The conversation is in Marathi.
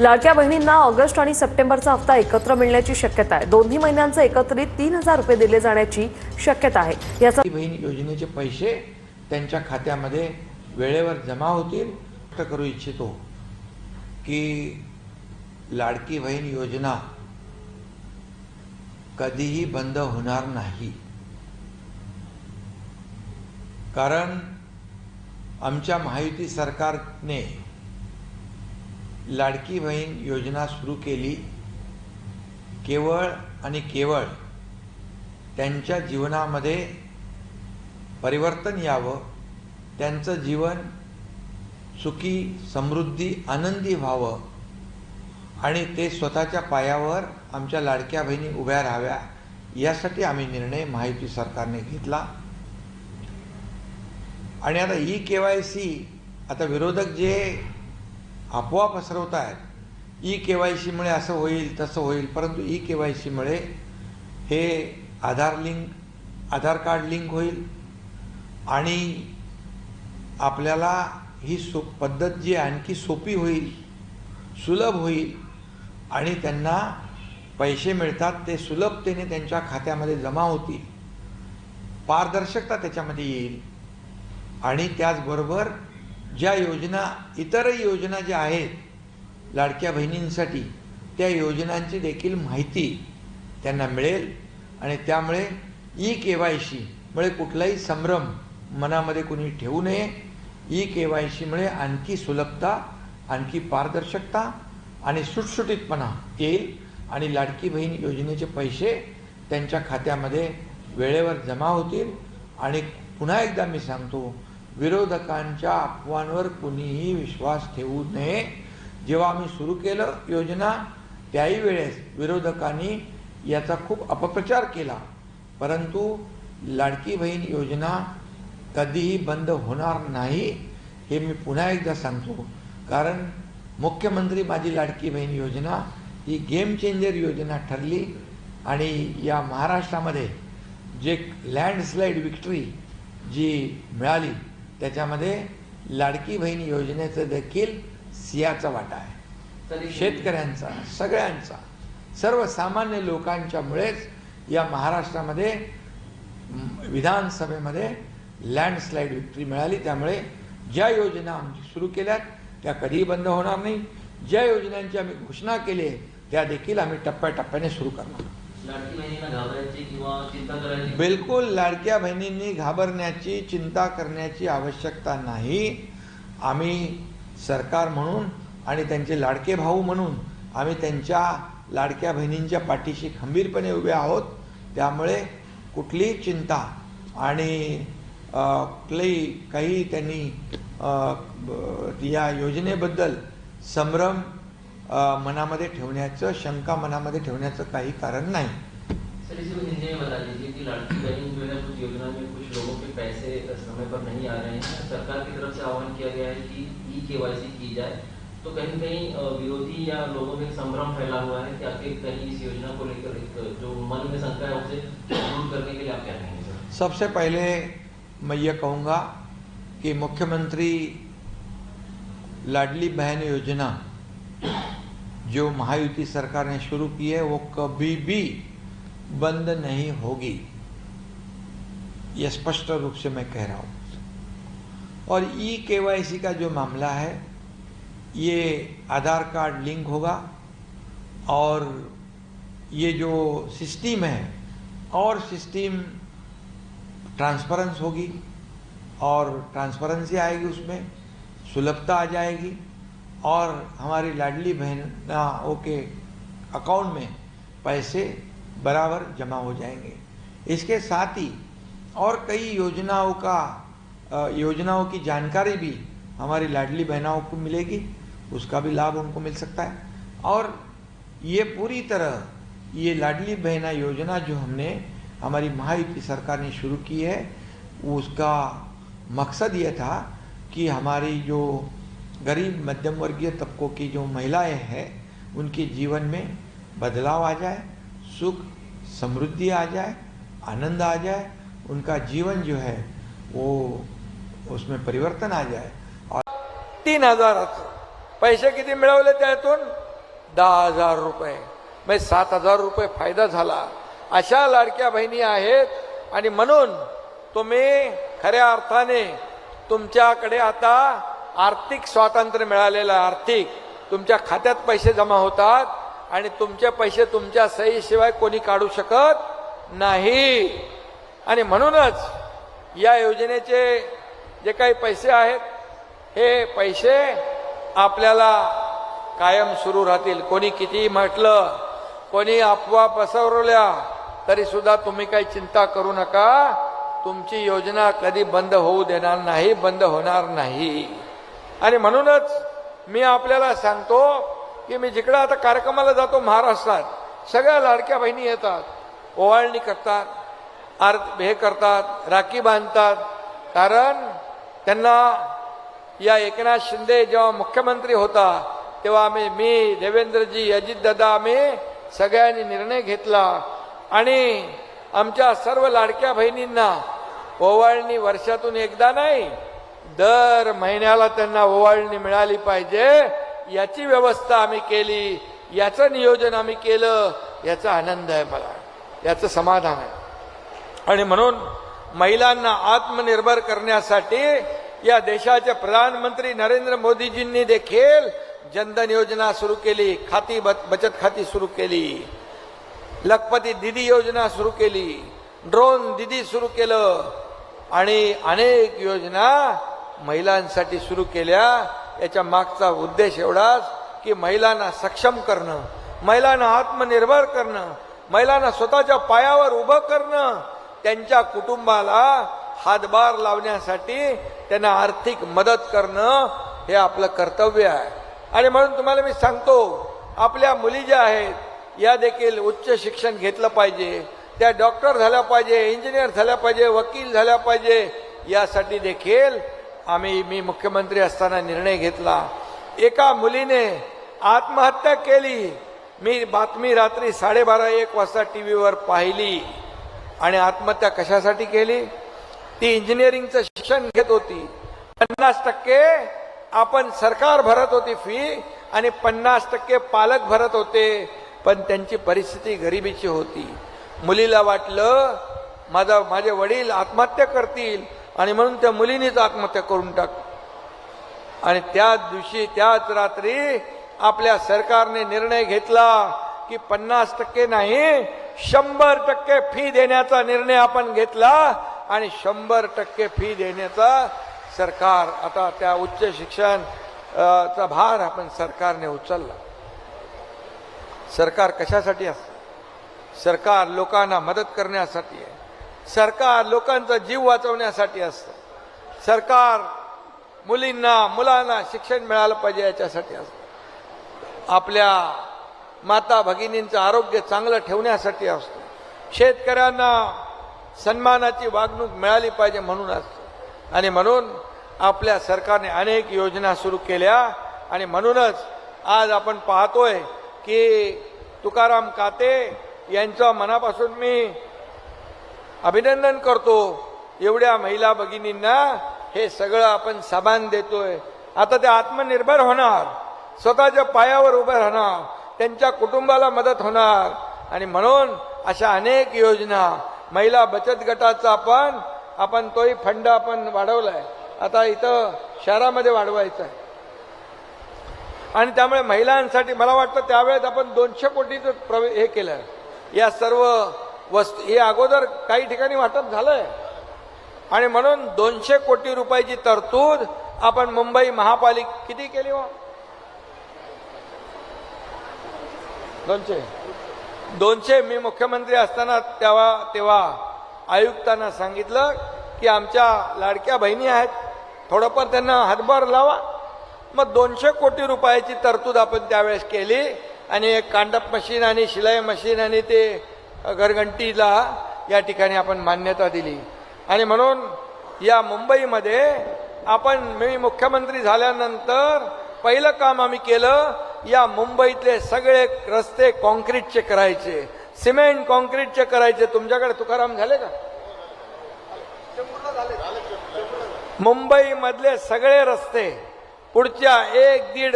लाडक्या बहिणींना ऑगस्ट आणि सप्टेंबरचा हप्ता एकत्र मिळण्याची शक्यता आहे. दोन्ही महिन्यांचे एकत्रित तीन हजार रुपये दिले जाण्याची शक्यता आहे. याचा बहीण योजनेचे पैसे त्यांच्या खात्यामध्ये वेळेवर जमा होतील. करू इच्छितो की लाडकी बहीण योजना कधीही बंद होणार नाही. कारण आमच्या माहिती सरकारने लाडकी बहीण योजना सुरू केली केवळ आणि केवळ त्यांच्या जीवनामध्ये परिवर्तन यावं त्यांचं जीवन सुखी समृद्धी आनंदी व्हावं आणि ते स्वतःच्या पायावर आमच्या लाडक्या बहिणी उभ्या राहाव्या यासाठी आम्ही निर्णय माहिती सरकारने घेतला. आणि आता ई के वाय सी आता विरोधक जे अफवा पसरवत आहेत. ई के वाय सीमुळे असं होईल तसं होईल परंतु ई के वाय सीमुळे हे Aadhaar link Aadhaar card link होईल आणि आपल्याला ही सो पद्धत जी आणखी सोपी होईल सुलभ होईल आणि त्यांना पैसे मिळतात ते सुलभतेने त्यांच्या खात्यामध्ये जमा होतील. पारदर्शकता त्याच्यामध्ये येईल आणि त्याचबरोबर ज्या योजना इतरही योजना ज्या आहेत लाडक्या बहिणींसाठी त्या योजनांची देखील माहिती त्यांना मिळेल. आणि त्यामुळे ई के वाय सीमुळे कुठलाही संभ्रम मनामध्ये कुणी ठेवू नये. ई के वाय सीमुळे आणखी सुलभता आणखी पारदर्शकता आणि सुटसुटीतपणा येईल. आणि लाडकी बहीण योजनेचे पैसे त्यांच्या खात्यामध्ये वेळेवर जमा होतील. आणि पुन्हा एकदा मी सांगतो विरोधकांच्या अफवांवर कुणीही विश्वास ठेवू नये. जेव्हा आम्ही सुरू केलं योजना त्याही वेळेस विरोधकांनी याचा खूप अपप्रचार केला. परंतु लाडकी बहीण योजना कधीही बंद होणार नाही हे मी पुन्हा एकदा सांगतो. कारण मुख्यमंत्री माझी लाडकी बहीण योजना ही गेम चेंजर योजना ठरली आणि या महाराष्ट्रामध्ये जे लँडस्लाईड विक्ट्री जी मिळाली त्याच्यामध्ये लाडकी बहीण योजनेचं देखील सियाचा वाटा आहे. शेतकऱ्यांचा सगळ्यांचा सर्वसामान्य लोकांच्यामुळेच या महाराष्ट्रामध्ये विधानसभेमध्ये लँडस्लाईड विक्ट्री मिळाली. त्यामुळे ज्या योजना आमची सुरू केल्यात त्या कधीही बंद होणार नाही. ज्या योजनांची आम्ही घोषणा केली आहे त्या देखील आम्ही टप्प्याटप्प्याने सुरू करणार. बिलकुल लाडक्या बहिणींनी घाबरण्याची चिंता करण्याची आवश्यकता नाही. आम्ही सरकार म्हणून आणि त्यांचे लाडके भाऊ म्हणून आम्ही त्यांच्या लाडक्या बहिणींच्या पाठीशी खंबीरपणे उभे आहोत. त्यामुळे कुठलीही चिंता आणि कुठलेही कुठलंही काही त्यांनी या योजनेबद्दल संभ्रम मनामध्ये ठेवण्याचं शंका मनामध्ये ठेवण्याचं काही कारण नाही. सर इसी हिंदी में बता दीजिए कि लाड़की बहन जो है कुछ योजना में कुछ लोगों के पैसे समय पर नहीं आ रहे हैं। सरकार की तरफ़ से आह्वान किया गया है कि ई केवाईसी की जाए। तो कहीं कहीं विरोधी या लोगों में संभ्रम फैला हुआ है कि आखिर कहीं इस योजना को लेकर जो मन में शंका है उसे दूर करने के लिए आप क्या कहेंगे सबसे पहले मैं ये कहूँगा कि मुख्यमंत्री लाडली बहन योजना जो महायुति सरकार ने शुरू की है, वो कभी भी बंद नहीं होगी। ये स्पष्ट रूप से मैं कह रहा हूँ। और ई केवाईसी का जो मामला है, ये आधार कार्ड लिंक होगा और ये जो सिस्टम है, और सिस्टम ट्रांसपेरेंस होगी और ट्रांसपेरेंसी आएगी उसमें, सुलभता आ जाएगी। और हमारी लाडली बहनों के अकाउंट में पैसे बराबर जमा हो जाएँगे। इसके साथ ही और कई योजनाओं का योजनाओं की जानकारी भी हमारी लाडली बहनाओं को मिलेगी, उसका भी लाभ उनको मिल सकता है। और ये पूरी तरह ये लाडली बहना योजना जो हमने, हमारी महायुति सरकार ने शुरू की है, उसका मकसद ये था कि हमारी जो गरीब मध्यम वर्गीय तबकों की जो महिलाएँ हैं, उनके जीवन में बदलाव आ जाए, सुख, समृद्धि आ जाए, आनंद आ जाए, उनका जीवन जो है वो उसमें परिवर्तन आ जाए। और तीन हज़ार पैसे किती मिळवले त्यातून दहा हज़ार रुपये म्हणजे सात हज़ार रुपये फ़ायदा झाला। अशा लाडक्या आहेत आणि म्हणून तुम्ही खऱ्या अर्थाने तुमच्याकडे आता आर्थिक स्वातंत्र्य मिळालेलं आहे आर्थिक. तुमच्या खात्यात पैसे जमा होतात आणि तुमचे पैसे तुमच्या सहीशिवाय कोणी काढू शकत नाही. आणि म्हणूनच या योजनेचे जे काही पैसे आहेत हे पैसे आपल्याला कायम सुरू राहतील. कोणी कितीही म्हटलं कोणी अफवा पसरवल्या तरी सुद्धा तुम्ही काही चिंता करू नका. तुमची योजना कधी बंद होऊ देणार नाही बंद होणार नाही. आणि म्हणूनच मी आपल्याला सांगतो की मी जिकडं आता कार्यक्रमाला जातो महाराष्ट्रात सगळ्या लाडक्या बहिणी येतात ओवाळणी करतात आर हे करतात राखी बांधतात. कारण त्यांना या एकनाथ शिंदे जेव्हा मुख्यमंत्री होता तेव्हा आम्ही मी देवेंद्रजी अजितदादा आम्ही सगळ्यांनी निर्णय घेतला. आणि आमच्या सर्व लाडक्या बहिणींना ओवाळणी वर्षातून एकदा नाही दर महिन्याला त्यांना ओवाळणी मिळाली पाहिजे. याची व्यवस्था आम्ही केली. याचं नियोजन आम्ही केलं. याचा आनंद आहे मला. याचं समाधान आहे. आणि म्हणून महिलांना आत्मनिर्भर करण्यासाठी या देशाचे प्रधानमंत्री नरेंद्र मोदीजींनी देखील जनधन योजना सुरू केली. खाती बचत खाती सुरू केली. लखपती दिदी योजना सुरू केली. ड्रोन दिदी सुरू केलं. आणि अनेक योजना महिलांसाठी सुरू केल्या. याच्या मागचा उद्देश एवढाच की महिलांना सक्षम करणं महिलांना आत्मनिर्भर करणं महिलांना स्वतःच्या पायावर उभं करणं. त्यांच्या कुटुंबाला हातभार लावण्यासाठी त्यांना आर्थिक मदत करणं हे आपलं कर्तव्य आहे. आणि म्हणून तुम्हाला मी सांगतो आपल्या मुली ज्या आहेत या देखील उच्च शिक्षण घेतलं पाहिजे. त्या डॉक्टर झाल्या पाहिजे इंजिनियर झाल्या पाहिजे वकील झाल्या पाहिजे यासाठी देखील आम्ही मी मुख्यमंत्री असताना निर्णय घेतला. एका मुलीने आत्महत्या केली. मी बातमी रात्री साडेबारा एक वाजता टी व्हीवर पाहिली. आणि आत्महत्या कशासाठी केली? ती इंजिनिअरिंगचं शिक्षण घेत होती. पन्नास टक्के आपण सरकार भरत होती फी आणि पन्नास टक्के पालक भरत होते. पण त्यांची परिस्थिती गरिबीची होती. मुलीला वाटलं माझा माझे वडील आत्महत्या करतील. आणि म्हणून त्या मुलीनीच आत्महत्या करून टाक. आणि त्याच दिवशी त्याच रात्री आपल्या सरकारने निर्णय घेतला की पन्नास टक्के नाही शंभर टक्के फी देण्याचा निर्णय आपण घेतला आणि शंभर टक्के फी देण्याचा सरकार आता त्या उच्च शिक्षण चा भार आपण सरकारने उचलला. सरकार कशासाठी असतं? सरकार लोकांना मदत करण्यासाठी आहे. सरकार लोकांचा जीव वाचवण्यासाठी असतं. सरकार मुलींना मुलांना शिक्षण मिळालं पाहिजे याच्यासाठी असतं. आपल्या माता भगिनींचं आरोग्य चांगलं ठेवण्यासाठी असतो. शेतकऱ्यांना सन्मानाची वागणूक मिळाली पाहिजे म्हणून असतं. आणि म्हणून आपल्या सरकारने अनेक योजना सुरू केल्या आणि म्हणूनच आज आपण पाहतोय की तुकाराम काते यांच्या मनापासून मी अभिनंदन करतो एवढ्या महिला भगिनींना. हे सगळं आपण सामान देतोय. आता ते आत्मनिर्भर होणार. स्वतःच्या पायावर उभं राहणार. त्यांच्या कुटुंबाला मदत होणार. आणि म्हणून अशा अनेक योजना महिला बचत गटाचा आपण आपण तोही फंड आपण वाढवलाय. आता इथं शहरामध्ये वाढवायचा आहे आणि त्यामुळे महिलांसाठी मला वाटतं त्यावेळेस आपण दोनशे कोटीचं प्रवे हे केलं. या सर्व वस्तू हे अगोदर काही ठिकाणी वाटप झालंय. आणि म्हणून दोनशे कोटी रुपयाची तरतूद आपण मुंबई महापालिक किती केली हो? दोनशे. दोनशे मी मुख्यमंत्री असताना तेव्हा तेव्हा आयुक्तांना सांगितलं की आमच्या लाडक्या बहिणी आहेत थोडंफार त्यांना हातभार लावा. मग दोनशे कोटी रुपयाची तरतूद आपण त्यावेळेस केली आणि एक कांडप मशीन आणि शिलाई मशीन आणि ते घरघंटीला या ठिकाणी आपण मान्यता दिली. आणि म्हणून या मुंबईमध्ये आपण मी मुख्यमंत्री झाल्यानंतर पहिलं काम आम्ही केलं या मुंबईतले सगळे रस्ते कॉन्क्रीटचे करायचे. सिमेंट कॉन्क्रीटचे करायचे. तुमच्याकडे तुकाराम झाले का? मुंबईमधले सगळे रस्ते पुढच्या एक दीड